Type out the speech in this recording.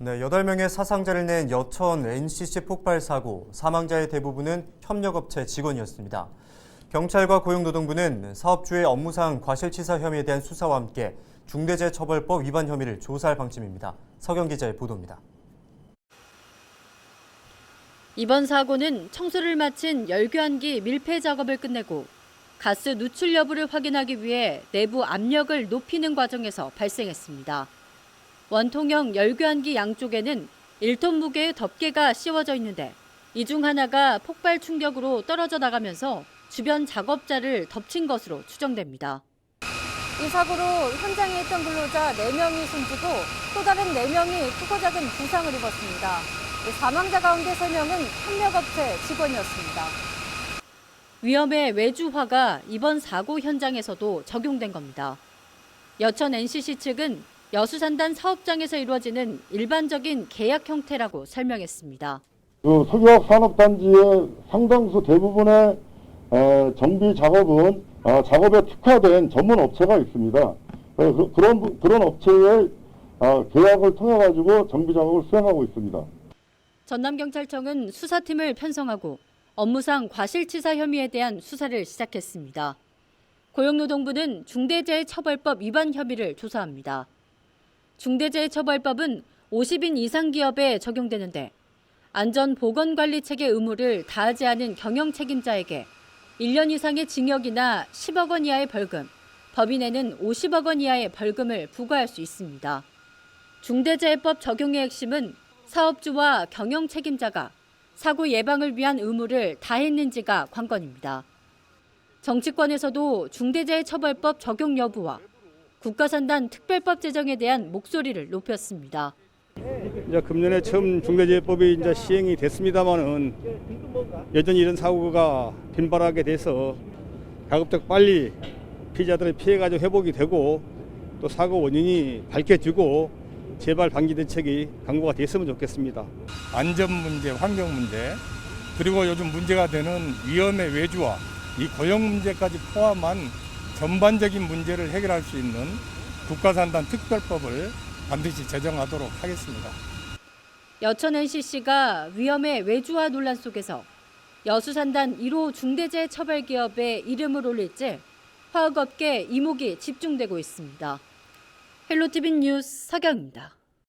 네, 8명의 사상자를 낸 여천 NCC 폭발 사고, 사망자의 대부분은 협력업체 직원이었습니다. 경찰과 고용노동부는 사업주의 업무상 과실치사 혐의에 대한 수사와 함께 중대재해처벌법 위반 혐의를 조사할 방침입니다. 서경 기자의 보도입니다. 이번 사고는 청소를 마친 열교환기 밀폐 작업을 끝내고 가스 누출 여부를 확인하기 위해 내부 압력을 높이는 과정에서 발생했습니다. 원통형 열교환기 양쪽에는 1톤 무게의 덮개가 씌워져 있는데 이 중 하나가 폭발 충격으로 떨어져 나가면서 주변 작업자를 덮친 것으로 추정됩니다. 이 사고로 현장에 있던 근로자 4명이 숨지고 또 다른 4명이 크고 작은 부상을 입었습니다. 사망자 가운데 3명은 협력업체 직원이었습니다. 위험의 외주화가 이번 사고 현장에서도 적용된 겁니다. 여천 NCC 측은 여수산단 사업장에서 이루어지는 일반적인 계약 형태라고 설명했습니다. 그 석유화학 산업단지의 상당수 대부분의 에, 정비 작업은 어, 작업에 특화된 전문 업체가 있습니다. 어, 그, 그런 부- 그런 업체의 어, 계약을 통해 가지고 정비 작업을 수행하고 있습니다. 전남경찰청은 수사팀을 편성하고 업무상 과실치사 혐의에 대한 수사를 시작했습니다. 고용노동부는 중대재해처벌법 위반 혐의를 조사합니다. 중대재해처벌법은 50인 이상 기업에 적용되는데 안전보건관리체계 의무를 다하지 않은 경영 책임자에게 1년 이상의 징역이나 10억 원 이하의 벌금, 법인에는 50억 원 이하의 벌금을 부과할 수 있습니다. 중대재해법 적용의 핵심은 사업주와 경영 책임자가 사고 예방을 위한 의무를 다했는지가 관건입니다. 정치권에서도 중대재해처벌법 적용 여부와 국가산단 특별법 제정에 대한 목소리를 높였습니다. 이제 금년에 처음 중대재해법이 이제 시행이 됐습니다만은 여전히 이런 사고가 빈발하게 돼서 가급적 빨리 피해자들의 피해가 좀 회복이 되고 또 사고 원인이 밝혀지고 재발 방지 대책이 강구가 됐으면 좋겠습니다. 안전 문제, 환경 문제, 그리고 요즘 문제가 되는 위험의 외주화, 이 고용 문제까지 포함한 전반적인 문제를 해결할 수 있는 국가산단 특별법을 반드시 제정하도록 하겠습니다. 여천 NCC가 위험의 외주화 논란 속에서 여수산단 1호 중대재해 처벌 기업에 이름을 올릴지 화학업계 이목이 집중되고 있습니다. 헬로티비 뉴스 서경입니다.